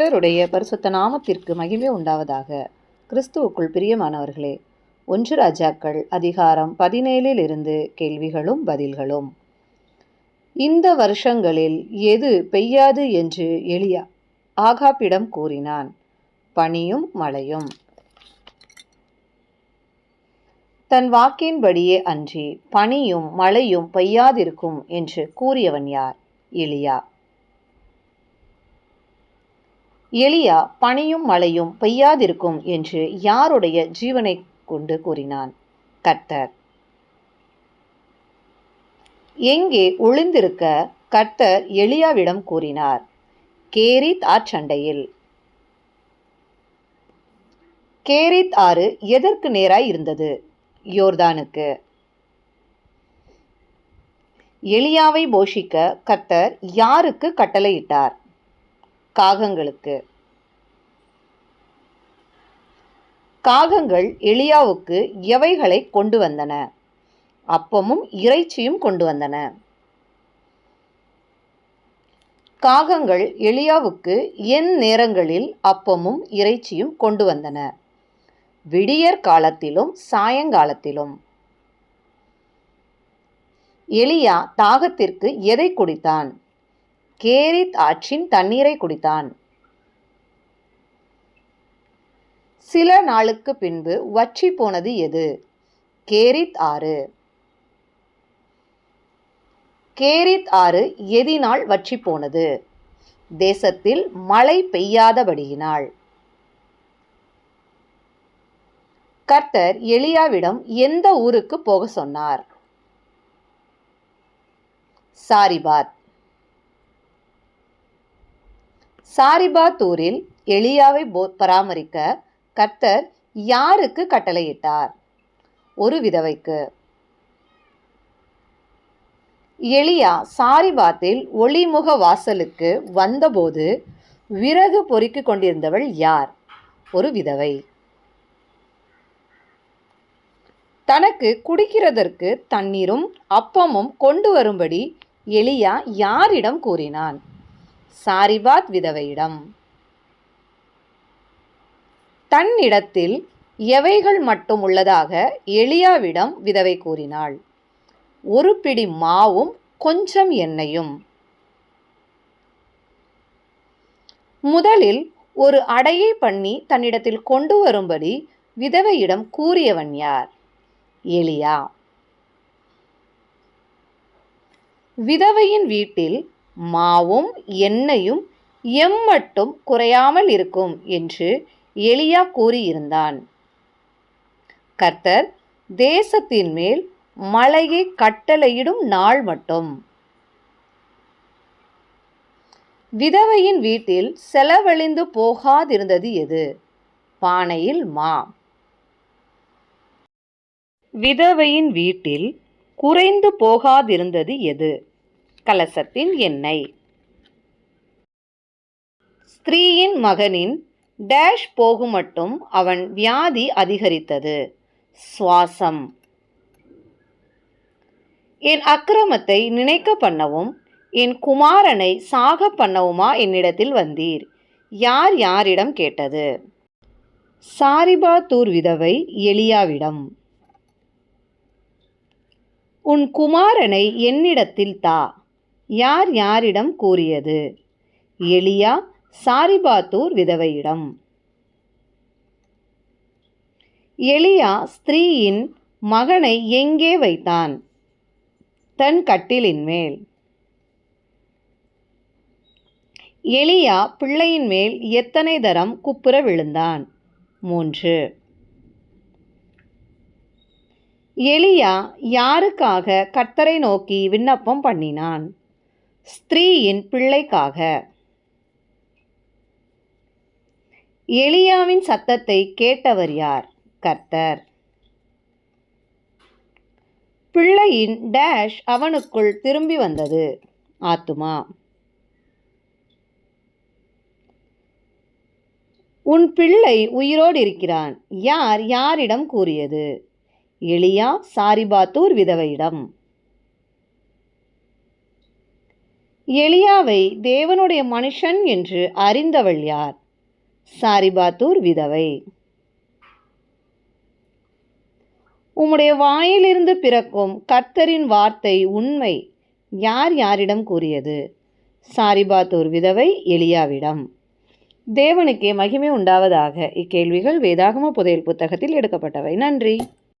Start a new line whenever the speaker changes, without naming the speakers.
கர்த்தருடைய பரிசுத்த நாமத்திற்கு மகிமை உண்டாவதாக கிறிஸ்துவுக்குள் பிரியமானவர்களே ஒன்று ராஜாக்கள் அதிகாரம் பதினேழில் இருந்து கேள்விகளும் பதில்களும். இந்த வருஷங்களில் எது பெய்யாது என்று எளியா ஆகாப்பிடம் கூறினான் பனியும் மழையும். தன் வாக்கின்படியே அன்றி பனியும் மழையும் பெய்யாதிருக்கும் என்று கூறியவன் யார்? எளியா எலியா பனியும் மழையும் பெய்யாதிருக்கும் என்று யாருடைய ஜீவனை கொண்டு கூறினான்? கர்த்தர். எங்கே ஒளிந்திருக்க கர்த்தர் எலியாவிடம் கூறினார்? கேரித் ஆற்றண்டையில் கேரித் ஆறு எதற்கு நேராய் இருந்தது? யோர்தானுக்கு. எலியாவை போஷிக்க கர்த்தர் யாருக்கு கட்டளையிட்டார்? காகங்களுக்கு. காகங்கள் எலியாவுக்கு எவைகளை கொண்டு வந்தன? அப்பமும் இறைச்சியும் கொண்டு வந்தன. காகங்கள் எலியாவுக்கு என் நேரங்களில் அப்பமும் இறைச்சியும் கொண்டு வந்தன. விடியற் காலத்திலும் சாயங்காலத்திலும். எலியா தாகத்திற்கு எதை குடித்தான்? கேரித் ஆற்றின் தண்ணீரை குடித்தான். சில நாளுக்கு பின்பு வற்றி போனது எது? கேரித் ஆறு. கேரித் ஆறு எதினால் வற்றி போனது. தேசத்தில் மழை பெய்யாதபடியினால். கர்த்தர் எலியாவிடம் எந்த ஊருக்கு போக சொன்னார்? சாரிபாத். சாரிபாத் ஊரில் எலியாவை போ- பராமரிக்க கர்த்தர் யாருக்கு கட்டளையிட்டார்? ஒரு விதவைக்கு. எளியா சாரிபாத்தில் ஒளிமுக வாசலுக்கு வந்தபோது விறகு பொறுக்கிக் கொண்டிருந்தவள் யார்? ஒரு விதவை. தனக்கு குடிக்கிறதற்கு தண்ணீரும் அப்பமும் கொண்டு வரும்படி எளியா யாரிடம் கூறினான்? சாரிபாத் விதவையிடம். தன்னிடத்தில் எவைகள் மட்டும் உள்ளதாக எளியாவிடம் விதவை கூறினாள். ஒரு பிடி மாவும் கொஞ்சம் எண்ணெயும். முதலில் ஒரு அடையை பண்ணி தன்னிடத்தில் கொண்டு வரும்படி விதவையிடம் கூறியவன் யார்? எளியா விதவையின் வீட்டில் மாவும் எண்ணெயும் எம்மட்டும் குறையாமல் இருக்கும் என்று எலியா கூறியிருந்தான். கர்த்தர் தேசத்தின் மேல் மழையை கட்டளையிடும் நாள் மட்டும். விதவையின் வீட்டில் செலவழிந்து போகாதிருந்தது எது? பானையில் மா. விதவையின் வீட்டில் குறைந்து போகாதிருந்தது எது? கலசத்தின் எண்ணெய். ஸ்திரீயின் மகனின் டேஷ் போகுமட்டும் அவன் வியாதி அதிகரித்தது. சுவாசம். என் அக்கிரமத்தை நினைக்க பண்ணவும் என் குமாரனை சாக பண்ணவுமா என்னிடத்தில் வந்தீர்? யார் யாரிடம் கேட்டது? சாரிபாத்தூர் விதவை எளியாவிடம் உன் குமாரனை என்னிடத்தில் தா. யார் யாரிடம் கூறியது? எளியா சாரிபாத்தூர் விதவையிடம். எளியா ஸ்திரீயின் மகனை எங்கே வைத்தான்? தன் கட்டிலின் மேல். எளியா பிள்ளையின் மேல் எத்தனை தரம் குப்புற விழுந்தான்? மூன்று. எளியா யாருக்காக கர்த்தரை நோக்கி விண்ணப்பம் பண்ணினான்? ஸ்திரீயின் பிள்ளைக்காக. எளியாவின் சத்தத்தை கேட்டவர் யார்? கர்த்தர். பிள்ளையின் டேஷ் அவனுக்குள் திரும்பி வந்தது. ஆத்துமா. உன் பிள்ளை உயிரோடு இருக்கிறான். யார் யாரிடம் கூறியது? எளியா சாரிபாத்தூர் விதவையிடம். எளியாவை தேவனுடைய மனுஷன் என்று அறிந்தவள் யார்? சாரிபாத்தூர் விதவை. உம்முடைய வாயிலிருந்து பிறக்கும் கர்த்தரின் வார்த்தை உண்மை யார் யாரிடம் கூறியது? சாரிபாத்தூர் விதவை எளியாவிடம் தேவனுக்கே மகிமை உண்டாவதாக இக்கேள்விகள் வேதாகம புதையல் புத்தகத்தில் எடுக்கப்பட்டவை. நன்றி.